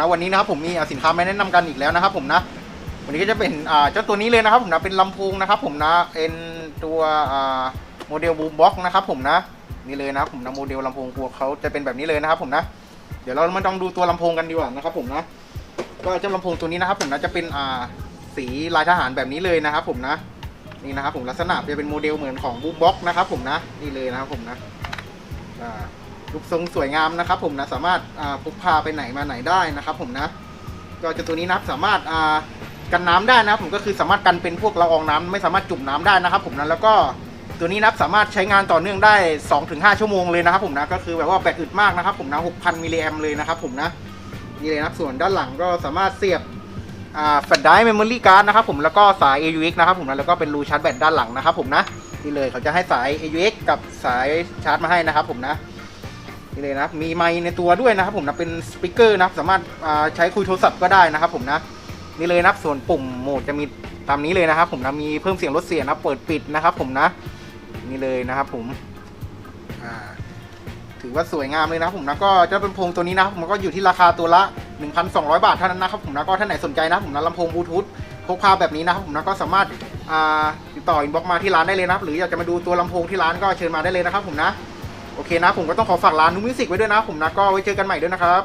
นะวันนี้นะครับผมมีอสินค้ามาแนะนำกันอีกแล้วนะครับผมนะ วันนี้ก็จะเป็นเจ้าตัวนี้เลยนะครับผมนะเป็นลำโพงนะครับผมนะเป็นตัวโมเดลบูมบ็อกนะครับผมนะนี่เลยนะครับผมนะโมเดลลำโพงตัวเขาจะเป็นแบบนี้เลยนะครับผมนะเดี๋ยวเรามาลองดูตัวลำโพงกันดีกว่านะครับผมนะก็เจ้าลำโพงตัวนี้นะครับผมนะจะเป็นอ่าสีลายทหารแบบนี้เลยนะครับผมนะนี่นะครับผมลักษณะจะเป็นโมเดลเหมือนของบูมบ็อกนะครับผมนะนี่เลยนะครับผมนะอ่า รูปทรงสวยงามนะครับ ผมนะสามารถอ่าพกพาไปไหนมาไหนได้นะครับ ผมนะก็จะตัวนี้นับสามารถอ่ากันน้ำได้นะผมก็คือสามารถกันเป็นพวกละอองน้ำไม่สามารถจุ่มน้ำได้นะครับ ผมนะแล้วก็ตัวนี้นับสามารถใช้งานต่อเนื่องได้ 2-5 ชั่วโมงเลยนะครับ ผมนะก็คือแบบว่าแบตอึดมากนะครับ ผมนะ6,000มิลลิแอมเลยนะครับ ผมนะนี่เลยนะส่วนด้านหลังก็สามารถเสียบอ่าแฟลชไดร์เมมโมรี่การ์ดนะครับผมแล้วก็สาย AUX นะครับผมนะแล้วก็เป็นรูชาร์จแบตด้านหลังนะครับผมนะนี่เลยเขาจะให้สาย AUX กับสายชาร์จมาให้นะครับผมนะ นี่เลยนะครับมีไมค์ในตัวด้วยนะครับผมนะเป็นสปีกเกอร์นะครับสามารถใช้คุยโทรศัพท์ก็ได้นะครับผมนะนี่เลยนะครับส่วนปุ่มโหมดจะมีตามนี้เลยนะครับ ผมนะมีเพิ่มเสียงลดเสียงนะเปิดปิดนะครับ ผมนะนี่เลยนะครับ ผมถือว่าสวยงามเลยนะครับผมนะก็เจ้าลำโพงตัวนี้นะครับผมก็อยู่ที่ราคาตัวละ 1,200 บาทเท่านั้นนะครับผมนะก็ท่านไหนสนใจนะผมนะลำโพงบลูทูธพกพาแบบนี้นะครับผมนะก็สามารถติดต่ออินบ็อกมาที่ร้านได้เลยนะครับ หรืออยากจะมาดูตัวลำโพงที่ร้านก็เชิญมาได้เลยนะครับผมนะ โอเคนะ ผมก็ต้องขอฝากร้านนุ้มิวสิกไว้ด้วยนะ ผมนะก็ไว้เจอกันใหม่ด้วยนะครับ